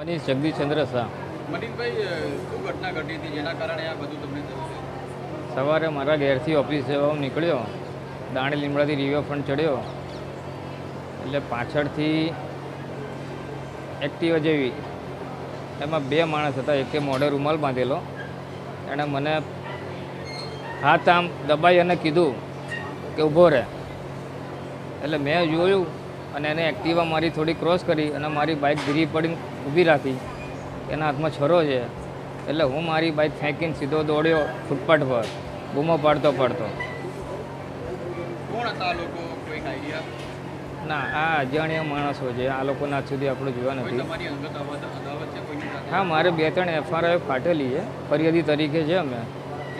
મનીષ જગદીશચંદ્ર શાહ. મનીષભાઈ શું ઘટના ઘટી હતી? જેના કારણે આ બધું તમને થયું છે? સવારે મારા ઘેરથી ઓફિસ જવા નીકળ્યો. દાણી લીમડાથી રિવરફ્રન્ટ ચડ્યો. એટલે પાછળથી એક્ટિવા જેવી. એમાં બે માણસ હતા. એકે મોઢે રૂમાલ બાંધેલો. એણે મને હાથ આમ દબાઈ અને કીધું કે ઊભો રહે. એટલે મેં જોયું અને એને એક્ટિવા મારી થોડી ક્રોસ કરી અને મારી બાઇક ધીરી પડીને ઊભી રાખી. એના હાથમાં છરો છે. એટલે હું મારી બાઇક ફેંકીને સીધો દોડ્યો ફૂટપાથ પર. બૂમો પાડતો પાડતો. ના આ અજાણ્યા માણસો છે. આ લોકોને આજ સુધી આપણે જોયા નથી. હા મારે બે ત્રણ એફઆરઆઈ ફાટેલી છે. ફરિયાદી તરીકે છે અમે.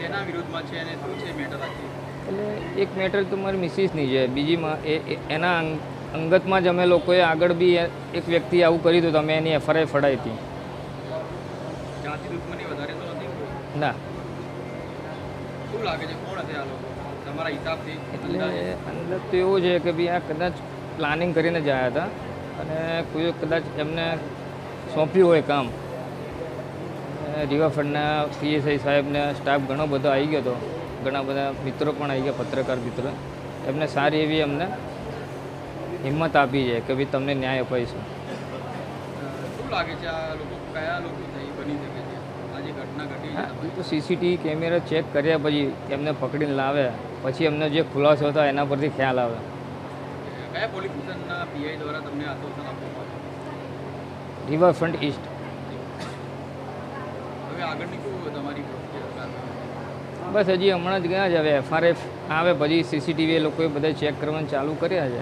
તેના વિરુદ્ધમાં છે અને શું છે મેટર એટલે એક મેટર તો મારી મિસિસની છે. બીજીમાં એ એ- એના અંગ- અંગતમાં જ અમે લોકોએ આગળ બી એક વ્યક્તિ આવું કર્યું હતું તો અમે એની એફઆરઆઈ ફડાઈ હતી. ના. એટલે અંગત અંદર તો એવું છે કે ભાઈ આ કદાચ પ્લાનિંગ કરીને જ આવ્યા હતા અને કોઈ કદાચ એમને સોંપ્યું હોય કામ. રિવરફ્રન્ટના પીએસઆઈ સાહેબને સ્ટાફ ઘણો બધો આવી ગયો હતો. ઘણા બધા મિત્રો પણ આવી ગયા પત્રકાર મિત્રો. એમને સારી એવી અમને હિંમત આપી છે કે ભાઈ તમને ન્યાય અપાઈશું. શું લાગે છે આ લોકો કયા લોકો થઈ બની શકે છે? આ ઘટના ઘટી છે હા એ તો સીસીટીવી કેમેરા ચેક કર્યા પછી એમને પકડીને લાવે પછી એમનો જે ખુલાસો હતા એના પરથી ખ્યાલ આવે. કયા પોલીસ સ્ટેશનના પીઆઈ દ્વારા તમને આશ્વાસન આપવામાં આવ્યું? રિવરફ્રન્ટ ઈસ્ટ હવે આગળની શું તમારી બસ હજી હમણાં જ ગયા છે. હવે એફઆરએફ આવે પછી સીસીટીવી એ લોકોએ બધા ચેક કરવાનું ચાલુ કર્યા છે.